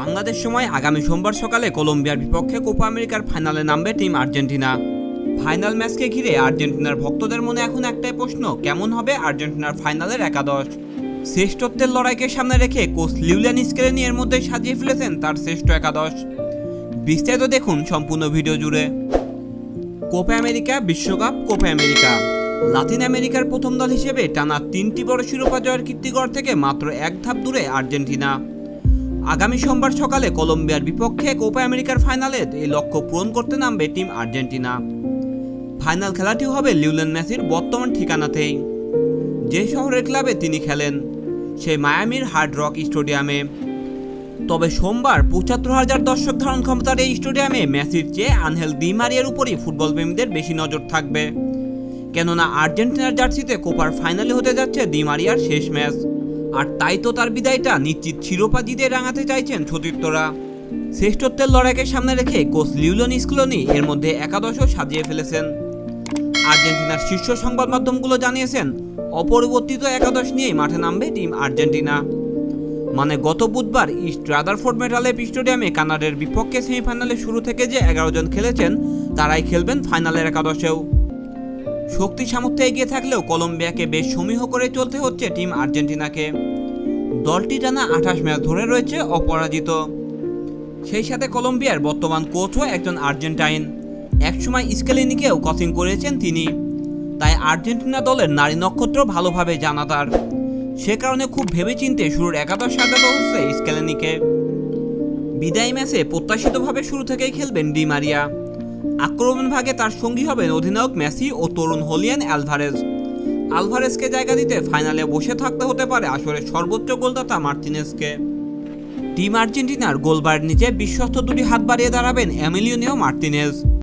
বাংলাদেশ সময় আগামী সোমবার সকালে কলম্বিয়ার বিপক্ষে কোপা আমেরিকার ফাইনালে নামবে টিম আর্জেন্টিনা। ফাইনাল ম্যাচকে ঘিরে আর্জেন্টিনার ভক্তদের মনে এখন একটাই প্রশ্ন, কেমন হবে আর্জেন্টিনার ফাইনালের একাদশ? শ্রেষ্ঠত্বের লড়াইকে সামনে রেখে কোচ লিউলিয়ান স্কেলেনি এর মধ্যে সাজিয়ে ফেলেছেন তার শ্রেষ্ঠ একাদশ। বিস্তারিত দেখুন সম্পূর্ণ ভিডিও জুড়ে। কোপা আমেরিকা বিশ্বকাপ, কোপা আমেরিকা। লাতিন আমেরিকার প্রথম দল হিসেবে টানা তিনটি বড় শিরোপা জয়ের কীর্তিগড় থেকে মাত্র এক ধাপ দূরে আর্জেন্টিনা। আগামী সোমবার সকালে কলম্বিয়ার বিপক্ষে কোপা আমেরিকার ফাইনালে এই লক্ষ্য পূরণ করতে নামবে টিম আর্জেন্টিনা। ফাইনাল খেলাটিও হবে লিউলেন মেসির বর্তমান ঠিকানাতেই। যে শহরের ক্লাবে তিনি খেলেন সেই মায়ামির হার্ড রক স্টেডিয়ামে। তবে সোমবার পঁচাত্তর হাজার দর্শক ধারণ ক্ষমতার এই স্টেডিয়ামে মেসির চেয়ে আনহেল দি মারিয়ার উপরই ফুটবল প্রেমীদের বেশি নজর থাকবে। কেননা আর্জেন্টিনার জার্সিতে কোপার ফাইনালে হতে যাচ্ছে দি মারিয়ার শেষ ম্যাচ। আর তাই তো তার বিদায়টা নিশ্চিত শিরোপা জিতে রাঙাতে চাইছেন সতীর্থরা। শ্রেষ্ঠত্বের লড়াইকে সামনে রেখে কোচ লিউলন স্কুলনি এর মধ্যে একাদশও সাজিয়ে ফেলেছেন। আর্জেন্টিনার শীর্ষ সংবাদ মাধ্যমগুলো জানিয়েছেন, অপরিবর্তিত একাদশ নিয়েই মাঠে নামবে টিম আর্জেন্টিনা। মানে গত বুধবার ইস্ট রাদারফোর্ড মেটালেপ স্টেডিয়ামে কানাডার বিপক্ষে সেমিফাইনালে শুরু থেকে যে এগারো জন খেলেছেন, তারাই খেলবেন ফাইনালের একাদশেও। শক্তি সামর্থ্যে এগিয়ে থাকলেও কলম্বিয়াকে বেশ সমীহ করে চলতে হচ্ছে টিম আর্জেন্টিনাকে। দলটি টানা আঠাশ ম্যাচ ধরে রয়েছে অপরাজিত। সেই সাথে কলম্বিয়ার বর্তমান কোচও একজন আর্জেন্টাইন। একসময় স্কেলিনিকেও কোচিং করেছেন তিনি। তাই আর্জেন্টিনা দলের নারী নক্ষত্র ভালোভাবে জানা তার। সে কারণে খুব ভেবেচিন্তে শুরুর একাদশ সাজানো হচ্ছে স্কেলেনিকে বিদায়ী ম্যাচে প্রত্যাশিতভাবে শুরু থেকেই খেলবেন ডি মারিয়া। আক্রমণ ভাগে তার সঙ্গী হবেন অধিনায়ক মেসি ও তরুণ হোলিয়ান অ্যালভারেজ আলভারেজকে জায়গা দিতে ফাইনালে বসে থাকতে হতে পারে আসলে সর্বোচ্চ গোলদাতা মার্টিনেসকে টিম আর্জেন্টিনার গোলবার নিচে বিশ্বস্ত দুটি হাত বাড়িয়ে দাঁড়াবেন এমিলিওনিও মার্টিনেজ।